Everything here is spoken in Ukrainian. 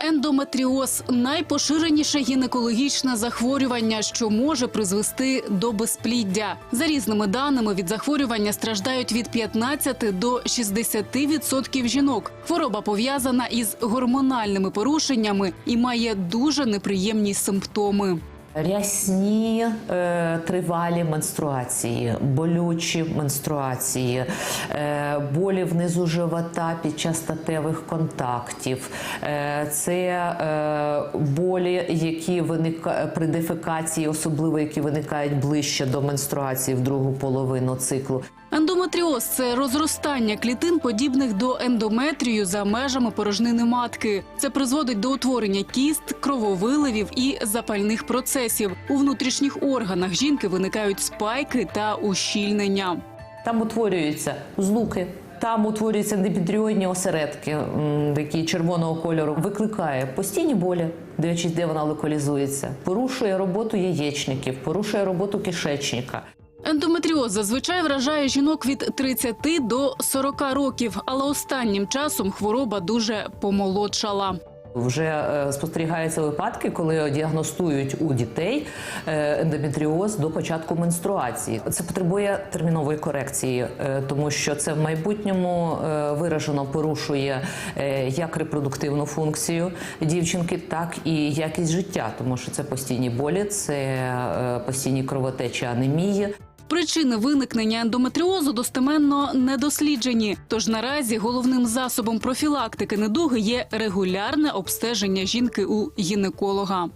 Ендометріоз найпоширеніше гінекологічне захворювання, що може призвести до безпліддя. За різними даними від захворювання страждають від 15 до 60% жінок. Хвороба пов'язана із гормональними порушеннями і має дуже неприємні симптоми. Рясні е, тривалі менструації, болючі менструації, е, болі внизу живота під час статевих контактів, е, це е, болі, які виникають при дефекації, особливо які виникають ближче до менструації в другу половину циклу. Ендометріоз це розростання клітин, подібних до ендометрію за межами порожнини матки. Це призводить до утворення кіст, крововиливів і запальних процесів. У внутрішніх органах жінки виникають спайки та ущільнення. Там утворюються злуки. Там утворюються ендобідріоїдні осередки, які червоного кольору викликає постійні болі, дивлячись, де вона локалізується, порушує роботу яєчників, порушує роботу кишечника. Ендометріоз зазвичай вражає жінок від 30 до 40 років, але останнім часом хвороба дуже помолодшала. Вже е, спостерігаються випадки, коли діагностують у дітей е, ендометріоз до початку менструації. Це потребує термінової корекції, е, тому що це в майбутньому виражено порушує як репродуктивну функцію дівчинки, так і якість життя, тому що це постійні болі, це постійні кровотечі, анемії. Причини виникнення ендометріозу достеменно не досліджені. Тож наразі головним засобом профілактики недуги є регулярне обстеження жінки у гінеколога.